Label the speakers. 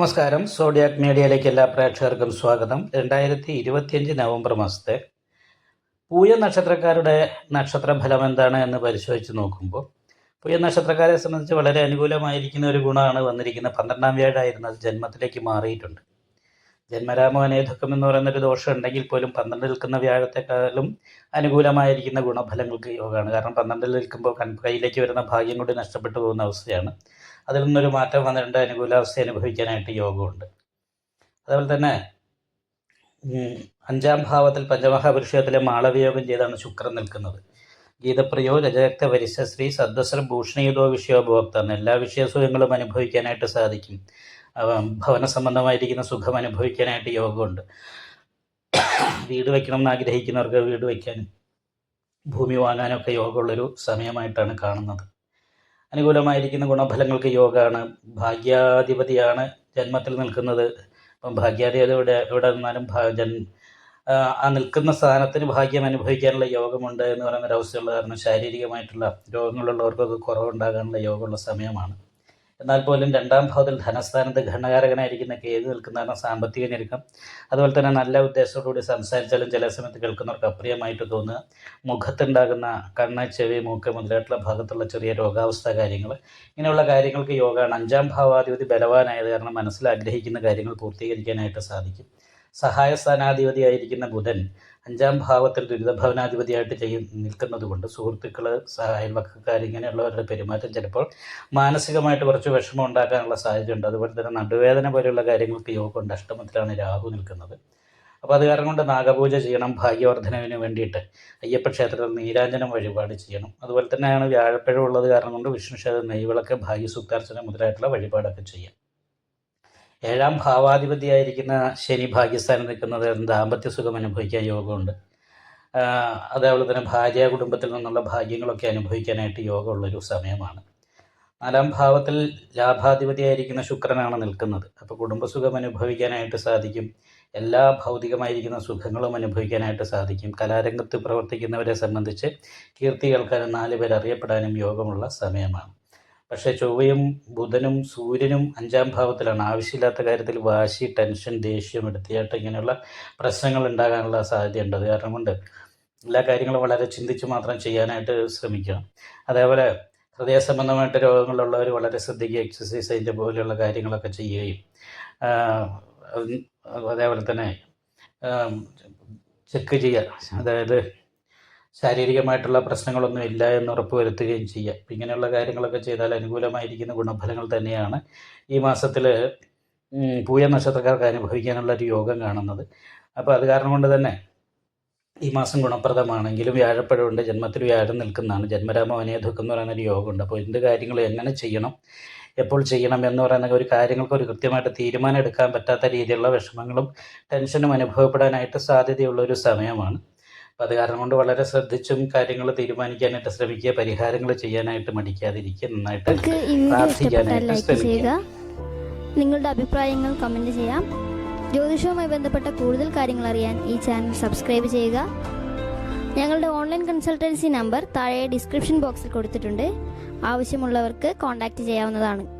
Speaker 1: നമസ്കാരം. സോഡിയാക് മീഡിയയിലേക്ക് എല്ലാ പ്രേക്ഷകർക്കും സ്വാഗതം. രണ്ടായിരത്തി ഇരുപത്തിയഞ്ച് നവംബർ മാസത്തെ പൂയ നക്ഷത്രക്കാരുടെ നക്ഷത്രഫലം എന്താണ് എന്ന് പരിശോധിച്ച് നോക്കുമ്പോൾ പൂയ നക്ഷത്രക്കാരെ സംബന്ധിച്ച് വളരെ അനുകൂലമായിരിക്കുന്ന ഒരു ഗുണമാണ് വന്നിരിക്കുന്ന പന്ത്രണ്ടാം വ്യാഴായിരുന്നത് ജന്മത്തിലേക്ക് മാറിയിട്ടുണ്ട്. ജന്മരാമവനേധക്കം എന്ന് പറയുന്നൊരു ദോഷം ഉണ്ടെങ്കിൽ പോലും പന്ത്രണ്ട് നിൽക്കുന്ന വ്യാഴത്തെക്കാളും അനുകൂലമായിരിക്കുന്ന ഗുണഫലങ്ങൾക്ക് യോഗമാണ്. കാരണം പന്ത്രണ്ടിൽ നിൽക്കുമ്പോൾ കൈയിലേക്ക് വരുന്ന ഭാഗ്യം കൂടി നഷ്ടപ്പെട്ടു പോകുന്ന അവസ്ഥയാണ്. അതിൽ നിന്നൊരു മാറ്റം വന്നിട്ടുണ്ട്. അനുകൂലാവസ്ഥ അനുഭവിക്കാനായിട്ട് യോഗമുണ്ട്. അതുപോലെ തന്നെ അഞ്ചാം ഭാവത്തിൽ പഞ്ചമഹാപുരുഷത്തിലെ മാളവിയോഗം ചെയ്താണ് ശുക്രൻ നിൽക്കുന്നത്. ഗീതപ്രിയോ രജരക്ത വരിശ്രീ സദ്വസ്രം വിഷയോ വിഷയോപഭോക്താന്ന് എല്ലാ വിഷയസുഖങ്ങളും അനുഭവിക്കാനായിട്ട് സാധിക്കും. ഭവന സംബന്ധമായിരിക്കുന്ന സുഖം അനുഭവിക്കാനായിട്ട് യോഗമുണ്ട്. വീട് വയ്ക്കണം എന്ന് ആഗ്രഹിക്കുന്നവർക്ക് വീട് വയ്ക്കാനും ഭൂമി വാങ്ങാനൊക്കെ യോഗമുള്ളൊരു സമയമായിട്ടാണ് കാണുന്നത്. അനുകൂലമായിരിക്കുന്ന ഗുണഫലങ്ങൾക്ക് യോഗമാണ്. ഭാഗ്യാധിപതിയാണ് ജന്മത്തിൽ നിൽക്കുന്നത്. അപ്പം ഭാഗ്യാധിപതി എവിടെ എവിടെ നിന്നാലും ഭാഗ്യ ആ നിൽക്കുന്ന സ്ഥാനത്തിന് ഭാഗ്യം അനുഭവിക്കാനുള്ള യോഗമുണ്ട് എന്ന് പറയുന്ന ഒരു അവസ്ഥയുള്ള കാരണം ശാരീരികമായിട്ടുള്ള രോഗങ്ങളുള്ളവർക്കൊക്കെ കുറവുണ്ടാകാനുള്ള യോഗമുള്ള സമയമാണ്. എന്നാൽ പോലും രണ്ടാം ഭാവത്തിൽ ധനസ്ഥാനത്ത് ഘടനകാരകനായിരിക്കുന്ന കേതു നിൽക്കുന്നതാണ് സാമ്പത്തിക ഞെരുക്കം. അതുപോലെ തന്നെ നല്ല ഉദ്ദേശത്തോടുകൂടി സംസാരിച്ചാലും ചില സമയത്ത് കേൾക്കുന്നവർക്ക് അപ്രിയമായിട്ട് തോന്നുക. മുഖത്തുണ്ടാകുന്ന കണ്ണ് ചെവി മൂക്ക് മുതലായിട്ടുള്ള ഭാഗത്തുള്ള ചെറിയ രോഗാവസ്ഥ കാര്യങ്ങൾ. ഇങ്ങനെയുള്ള കാര്യങ്ങൾക്ക് യോഗമാണ് അഞ്ചാം ഭാവാധിപതി ബലവാനായത് കാരണം മനസ്സിൽ ആഗ്രഹിക്കുന്ന കാര്യങ്ങൾ പൂർത്തീകരിക്കാനായിട്ട് സാധിക്കും. സഹായ സ്ഥാനാധിപതിയായിരിക്കുന്ന ബുധൻ അഞ്ചാം ഭാവത്തിൽ ദുരിതഭവനാധിപതിയായിട്ട് ചെയ്യ നിൽക്കുന്നത് കൊണ്ട് സുഹൃത്തുക്കൾ അയൽവക്കക്കാർ ഇങ്ങനെയുള്ളവരുടെ പെരുമാറ്റം ചിലപ്പോൾ മാനസികമായിട്ട് കുറച്ച് വിഷമം ഉണ്ടാക്കാനുള്ള സാധ്യതയുണ്ട്. അതുപോലെ തന്നെ നടുവേദന പോലെയുള്ള കാര്യങ്ങൾക്ക് യോഗമുണ്ട് അഷ്ടമത്തിലാണ് രാഹു നിൽക്കുന്നത്. അപ്പോൾ അത് കാരണം കൊണ്ട് നാഗപൂജ ചെയ്യണം ഭാഗ്യവർദ്ധനവിന് വേണ്ടിയിട്ട് അയ്യപ്പ ക്ഷേത്രത്തിൽ നീരാഞ്ജനം വഴിപാട് ചെയ്യണം. അതുപോലെ തന്നെയാണ് വ്യാഴപ്പഴം ഉള്ളത് കാരണം കൊണ്ട് വിഷ്ണു ക്ഷേത്രം നെയ്വിളക്ക് മുതലായിട്ടുള്ള വഴിപാടൊക്കെ ചെയ്യാം. ഏഴാം ഭാവാധിപതിയായിരിക്കുന്ന ശനി ഭാഗ്യസ്ഥാനം നിൽക്കുന്നത് ദാമ്പത്യ സുഖം അനുഭവിക്കാൻ യോഗമുണ്ട്. അതേപോലെ തന്നെ ഭാര്യ കുടുംബത്തിൽ നിന്നുള്ള ഭാഗ്യങ്ങളൊക്കെ അനുഭവിക്കാനായിട്ട് യോഗമുള്ളൊരു സമയമാണ്. നാലാം ഭാവത്തിൽ ലാഭാധിപതിയായിരിക്കുന്ന ശുക്രനാണ് നിൽക്കുന്നത്. അപ്പോൾ കുടുംബസുഖം അനുഭവിക്കാനായിട്ട് സാധിക്കും. എല്ലാ ഭൗതികമായിരിക്കുന്ന സുഖങ്ങളും അനുഭവിക്കാനായിട്ട് സാധിക്കും. കലാരംഗത്ത് പ്രവർത്തിക്കുന്നവരെ സംബന്ധിച്ച് കീർത്തി കേൾക്കാനും നാല് പേർ അറിയപ്പെടാനും യോഗമുള്ള സമയമാണ്. പക്ഷേ ചൊവ്വയും ബുധനും സൂര്യനും അഞ്ചാം ഭാവത്തിലാണ്. ആവശ്യമില്ലാത്ത കാര്യത്തിൽ വാശി ടെൻഷൻ ദേഷ്യം എടുത്തിയാട്ട് ഇങ്ങനെയുള്ള പ്രശ്നങ്ങൾ ഉണ്ടാകാനുള്ള സാധ്യതയുണ്ട്. അത് കാരണം കൊണ്ട് എല്ലാ കാര്യങ്ങളും വളരെ ചിന്തിച്ച് മാത്രം ചെയ്യാനായിട്ട് ശ്രമിക്കണം. അതേപോലെ ഹൃദയ സംബന്ധമായിട്ട് രോഗങ്ങളുള്ളവർ വളരെ ശ്രദ്ധിക്കുക എക്സസൈസ് അതിന്റെ പോലെയുള്ള കാര്യങ്ങളൊക്കെ ചെയ്യുകയും അതേപോലെ തന്നെ ചെക്ക് ചെയ്യുക. അതായത് ശാരീരികമായിട്ടുള്ള പ്രശ്നങ്ങളൊന്നും ഇല്ല എന്ന് ഉറപ്പ് വരുത്തുകയും ചെയ്യുക അപ്പം ഇങ്ങനെയുള്ള കാര്യങ്ങളൊക്കെ ചെയ്താൽ അനുകൂലമായിരിക്കുന്ന ഗുണഫലങ്ങൾ തന്നെയാണ് ഈ മാസത്തിൽ പൂയ നക്ഷത്രക്കാർക്ക് അനുഭവിക്കാനുള്ള ഒരു യോഗം കാണുന്നത്. അപ്പോൾ അത് കാരണം കൊണ്ട് തന്നെ ഈ മാസം ഗുണപ്രദമാണെങ്കിലും വ്യാഴപ്പഴമുണ്ട് ജന്മത്തിൽ വ്യാഴം നിൽക്കുന്നതാണ് ജന്മരാമ വനേതുക്കം എന്ന് പറയുന്ന ഒരു യോഗമുണ്ട്. അപ്പോൾ എന്ത് കാര്യങ്ങൾ എങ്ങനെ ചെയ്യണം എപ്പോൾ ചെയ്യണം എന്ന് പറയുന്ന ഒരു കാര്യങ്ങൾക്ക് ഒരു കൃത്യമായിട്ട് തീരുമാനം എടുക്കാൻ പറ്റാത്ത രീതിയിലുള്ള വിഷമങ്ങളും ടെൻഷനും അനുഭവപ്പെടാനായിട്ട് സാധ്യതയുള്ള ഒരു സമയമാണ്. അപ്പോൾ അത് കാരണം കൊണ്ട് വളരെ ശ്രദ്ധിച്ചും കാര്യങ്ങൾ തീരുമാനിക്കാനായിട്ട് ശ്രമിക്കുക പരിഹാരങ്ങൾ ചെയ്യാനായിട്ട് മടിക്കാതിരിക്കുക നന്നായിട്ട് പ്രാർത്ഥിക്കാനായിട്ട് ശ്രമിക്കുക.
Speaker 2: നിങ്ങളുടെ അഭിപ്രായങ്ങൾ കമന്റ് ചെയ്യാം. ജ്യോതിഷവുമായി ബന്ധപ്പെട്ട കൂടുതൽ കാര്യങ്ങൾ അറിയാൻ ഈ ചാനൽ സബ്സ്ക്രൈബ് ചെയ്യുക. ഞങ്ങളുടെ ഓൺലൈൻ കൺസൾട്ടൻസി നമ്പർ താഴെ ഡിസ്ക്രിപ്ഷൻ ബോക്സിൽ കൊടുത്തിട്ടുണ്ട്. ആവശ്യമുള്ളവർക്ക് കോൺടാക്റ്റ് ചെയ്യാവുന്നതാണ്.